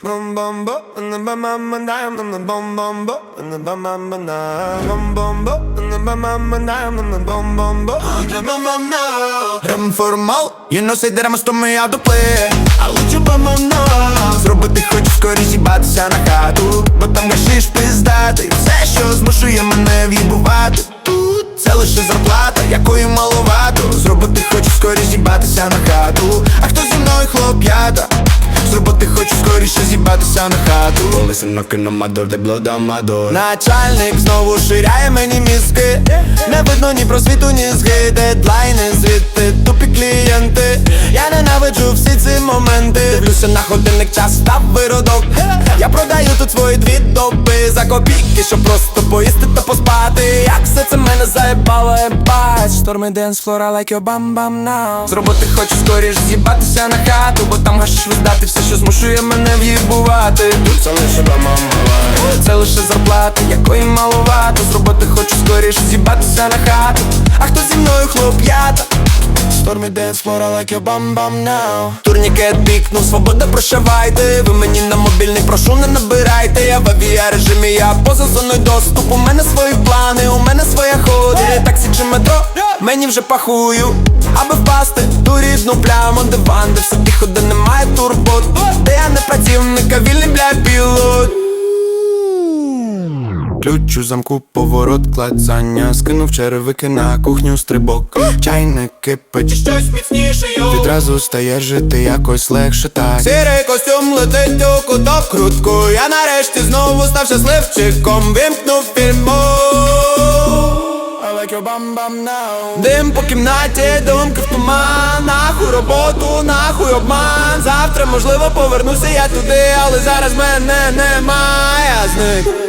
Bum bum bum, and the bum bum bum dime, and the bum bum bum, and the bum bum bum dime, bum bum bum, and the bum bum bum dime, and the bum bum bum, and the bum bum bum. Рем формал, you know say that I'm a stormy out to play I want you by my now Зробити хочу скорі зібатися на хату Бо там гашиш пиздати Все, що змушує мене в'їбувати Тут це лише зарплата, якої маловато Зробити хочу скорі зібатися на хату А хто зі мною хлоп'ята? Зібатися на хату. They blow down my door Начальник знову ширяє мені мізки. Не видно ні просвіту, ні зги. Дедлайни звідти, тупі клієнти. Я ненавиджу всі ці моменти. Дивлюся на годинник, час став виродок. Я продаю тут свої дві доби За копійки, щоб просто поїсти та поспати. Як це мене заєбало, ебать Шторми денс, флора, like your bam bam now. Зробити хочу скоріш з'їбатися на хату Бо там гашиш виздати все, що змушує мене в'їбувати. Тут це лише мама Це лише зарплата, якої маловато. Зробити хочу скоріш з'їбатися на хату. А хто зі мною хлоп'ята? Стормі денс, флора, like your bam bam now. Турнікет пікнув, свобода, прощавайте. Ви мені на мобільний, прошу не набирайте. Я в авіарежимі, я поза зоною доступу. У мене свої плани, у мене своя ходи. Таксі чи метро, мені вже пахую. Аби впасти ту рідну пляму Диван, де все тихо, де немає турбот. Де я не працівник, а вільний бля пілот Ключ у замку, поворот, клацання. Скинув черевики на кухню стрибок. Чайник кипить. Щось міцніше йо. Відразу стає жити якось легше так. Сірий костюм летить у куток крутку. Я нарешті знову став щасливчиком. Вимкнув фільму. I like your now. Дим по кімнаті, думки в туман. Нахуй роботу, нахуй обман. Завтра можливо повернуся я туди Але зараз мене немає, я зник